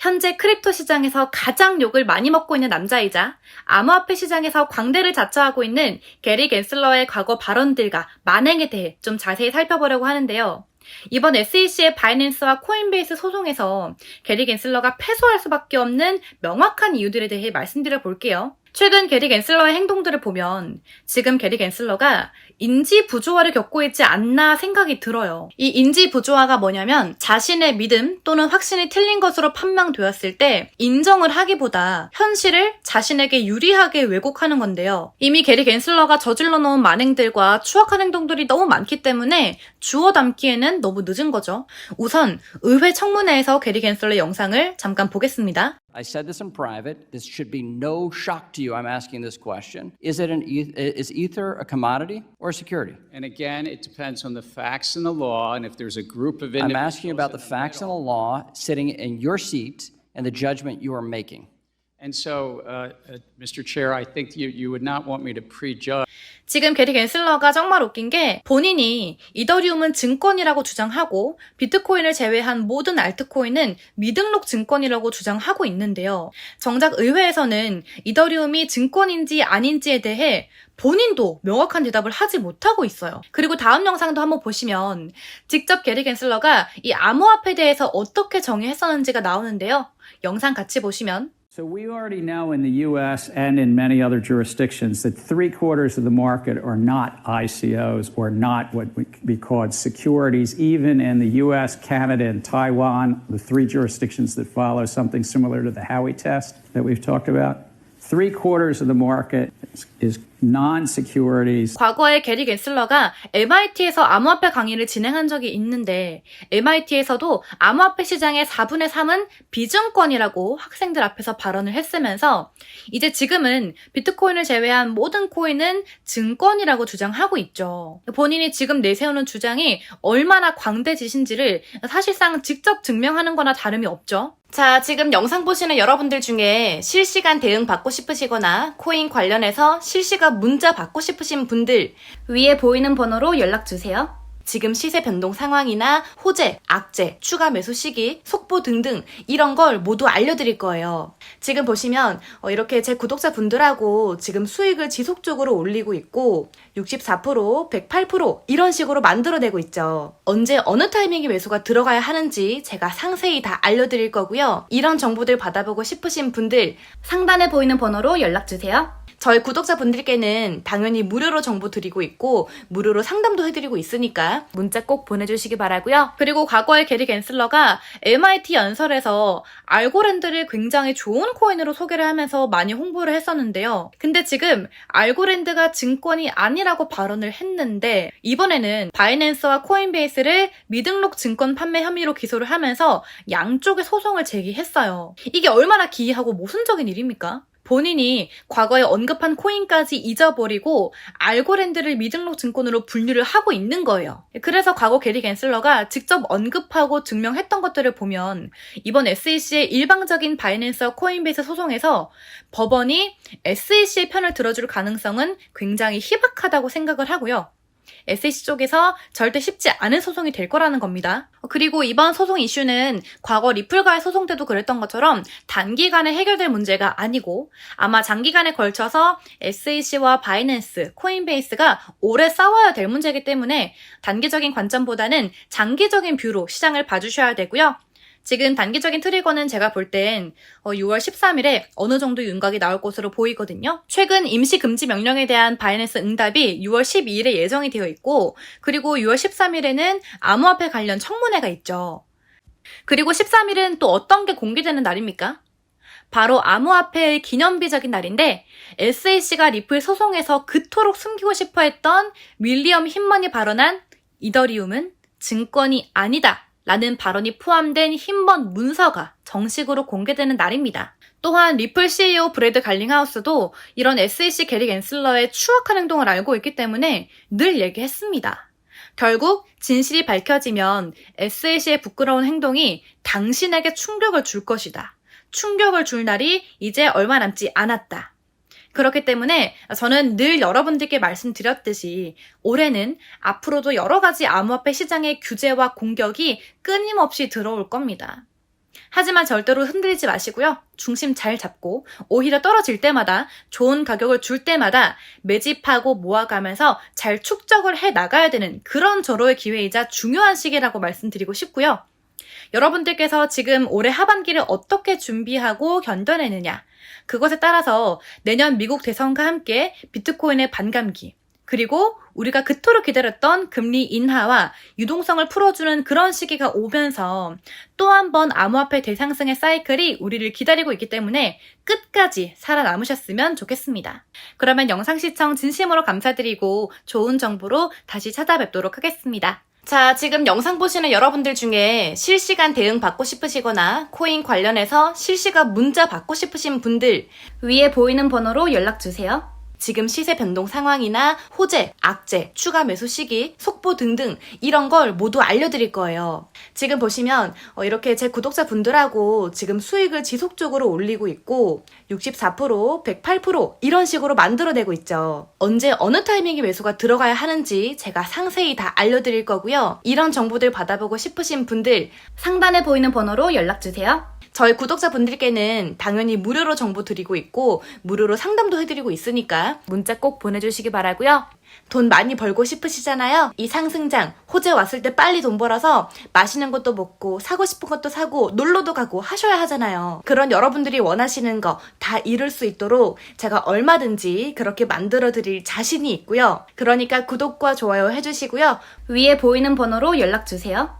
현재 크립토 시장에서 가장 욕을 많이 먹고 있는 남자이자 암호화폐 시장에서 광대를 자처하고 있는 게리 겐슬러의 과거 발언들과 만행에 대해 좀 자세히 살펴보려고 하는데요. 이번 SEC의 바이낸스와 코인베이스 소송에서 게리 겐슬러가 패소할 수밖에 없는 명확한 이유들에 대해 말씀드려 볼게요. 최근 게리 겐슬러의 행동들을 보면 지금 게리 겐슬러가 인지 부조화를 겪고 있지 않나 생각이 들어요. 이 인지 부조화가 뭐냐면 자신의 믿음 또는 확신이 틀린 것으로 판명되었을 때 인정을 하기보다 현실을 자신에게 유리하게 왜곡하는 건데요. 이미 게리 겐슬러가 저질러 놓은 만행들과 추악한 행동들이 너무 많기 때문에 주워 담기에는 너무 늦은 거죠. 우선 의회 청문회에서 게리 겐슬러 영상을 잠깐 보겠습니다. I said this in private. This should be no shock to you. I'm asking this question. Is it an eth- is ether a commodity or a security? And again, it depends on the facts and the law, and if there's a group of I'm asking about the facts and the law sitting in your seat and the judgment you are making. 지금 게리 겐슬러가 정말 웃긴 게 본인이 이더리움은 증권이라고 주장하고 비트코인을 제외한 모든 알트코인은 미등록 증권이라고 주장하고 있는데요. 정작 의회에서는 이더리움이 증권인지 아닌지에 대해 본인도 명확한 대답을 하지 못하고 있어요. 그리고 다음 영상도 한번 보시면 직접 게리 겐슬러가 이 암호화폐에 대해서 어떻게 정의했었는지가 나오는데요. 영상 같이 보시면 So we already know in the US and in many other jurisdictions that three quarters of the market are not ICOs or not what would be called securities, even in the US, Canada, and Taiwan, the three jurisdictions that follow something similar to the Howey test that we've talked about. Three quarters of the market is, is non securities. 과거에 게리 겐슬러가 MIT에서 암호화폐 강의를 진행한 적이 있는데 MIT에서도 암호화폐 시장의 4분의 3은 비증권이라고 학생들 앞에서 발언을 했으면서 이제 지금은 비트코인을 제외한 모든 코인은 증권이라고 주장하고 있죠. 본인이 지금 내세우는 주장이 얼마나 광대지신지를 사실상 직접 증명하는 거나 다름이 없죠. 자, 지금 영상 보시는 여러분들 중에 실시간 대응 받고 싶으시거나 코인 관련해서 실시간 문자 받고 싶으신 분들 위에 보이는 번호로 연락 주세요. 지금 시세 변동 상황이나 호재, 악재, 추가 매수 시기, 속보 등등 이런 걸 모두 알려드릴 거예요. 지금 보시면 어, 이렇게 제 구독자 분들하고 지금 수익을 지속적으로 올리고 있고 64%, 108% 이런 식으로 만들어내고 있죠. 언제 어느 타이밍에 매수가 들어가야 하는지 제가 상세히 다 알려드릴 거고요. 이런 정보들 받아보고 싶으신 분들 상단에 보이는 번호로 연락 주세요. 저희 구독자분들께는 당연히 무료로 정보 드리고 있고 무료로 상담도 해드리고 있으니까 문자 꼭 보내주시기 바라고요. 그리고 과거에 게리 겐슬러가 MIT 연설에서 알고랜드를 굉장히 좋은 코인으로 소개를 하면서 많이 홍보를 했었는데요. 근데 지금 알고랜드가 증권이 아니라고 발언을 했는데 이번에는 바이낸스와 코인베이스를 미등록 증권 판매 혐의로 기소를 하면서 양쪽의 소송을 제기했어요. 이게 얼마나 기이하고 모순적인 일입니까? 본인이 과거에 언급한 코인까지 잊어버리고 알고랜드를 미등록 증권으로 분류를 하고 있는 거예요. 그래서 과거 게리 겐슬러가 직접 언급하고 증명했던 것들을 보면 이번 SEC의 일방적인 바이낸스와 코인베이스 소송에서 법원이 SEC의 편을 들어줄 가능성은 굉장히 희박하다고 생각을 하고요. SEC 쪽에서 절대 쉽지 않은 소송이 될 거라는 겁니다. 그리고 이번 소송 이슈는 과거 리플과의 소송 때도 그랬던 것처럼 단기간에 해결될 문제가 아니고 아마 장기간에 걸쳐서 SEC와 바이낸스, 코인베이스가 오래 싸워야 될 문제이기 때문에 단기적인 관점보다는 장기적인 뷰로 시장을 봐주셔야 되고요. 지금 단기적인 트리거는 제가 볼 땐 6월 13일에 어느 정도 윤곽이 나올 것으로 보이거든요. 최근 임시 금지 명령에 대한 바이낸스 응답이 6월 12일에 예정이 되어 있고 그리고 6월 13일에는 암호화폐 관련 청문회가 있죠. 그리고 13일은 또 어떤 게 공개되는 날입니까? 바로 암호화폐의 기념비적인 날인데 SAC가 리플 소송에서 그토록 숨기고 싶어 했던 윌리엄 힘먼이 발언한 이더리움은 증권이 아니다 라는 발언이 포함된 힘먼 문서가 정식으로 공개되는 날입니다. 또한 리플 CEO 브래드 갈링하우스도 이런 SEC 게리 앤슬러의 추악한 행동을 알고 있기 때문에 늘 얘기했습니다. 결국 진실이 밝혀지면 SAC의 부끄러운 행동이 당신에게 충격을 줄 것이다. 충격을 줄 날이 이제 얼마 남지 않았다. 그렇기 때문에 저는 늘 여러분들께 말씀드렸듯이 올해는 앞으로도 여러 가지 암호화폐 시장의 규제와 공격이 끊임없이 들어올 겁니다. 하지만 절대로 흔들리지 마시고요. 중심 잘 잡고 오히려 떨어질 때마다 좋은 가격을 줄 때마다 매집하고 모아가면서 잘 축적을 해 나가야 되는 그런 절호의 기회이자 중요한 시기라고 말씀드리고 싶고요. 여러분들께서 지금 올해 하반기를 어떻게 준비하고 견뎌내느냐. 그것에 따라서 내년 미국 대선과 함께 비트코인의 반감기, 그리고 우리가 그토록 기다렸던 금리 인하와 유동성을 풀어주는 그런 시기가 오면서 또 한 번 암호화폐 대상승의 사이클이 우리를 기다리고 있기 때문에 끝까지 살아남으셨으면 좋겠습니다. 그러면 영상 시청 진심으로 감사드리고 좋은 정보로 다시 찾아뵙도록 하겠습니다. 자, 지금 영상 보시는 여러분들 중에 실시간 대응 받고 싶으시거나 코인 관련해서 실시간 문자 받고 싶으신 분들 위에 보이는 번호로 연락 주세요. 지금 시세 변동 상황이나 호재, 악재, 추가 매수 시기, 속보 등등 이런 걸 모두 알려드릴 거예요. 지금 보시면 어, 이렇게 제 구독자 분들하고 지금 수익을 지속적으로 올리고 있고 64%, 108% 이런 식으로 만들어내고 있죠. 언제 어느 타이밍에 매수가 들어가야 하는지 제가 상세히 다 알려드릴 거고요. 이런 정보들 받아보고 싶으신 분들 상단에 보이는 번호로 연락 주세요. 저희 구독자분들께는 당연히 무료로 정보 드리고 있고 무료로 상담도 해드리고 있으니까 문자 꼭 보내주시기 바라고요. 돈 많이 벌고 싶으시잖아요. 이 상승장 호재 왔을 때 빨리 돈 벌어서 맛있는 것도 먹고 사고 싶은 것도 사고 놀러도 가고 하셔야 하잖아요. 그런 여러분들이 원하시는 거 다 이룰 수 있도록 제가 얼마든지 그렇게 만들어 드릴 자신이 있고요. 그러니까 구독과 좋아요 해주시고요. 위에 보이는 번호로 연락 주세요.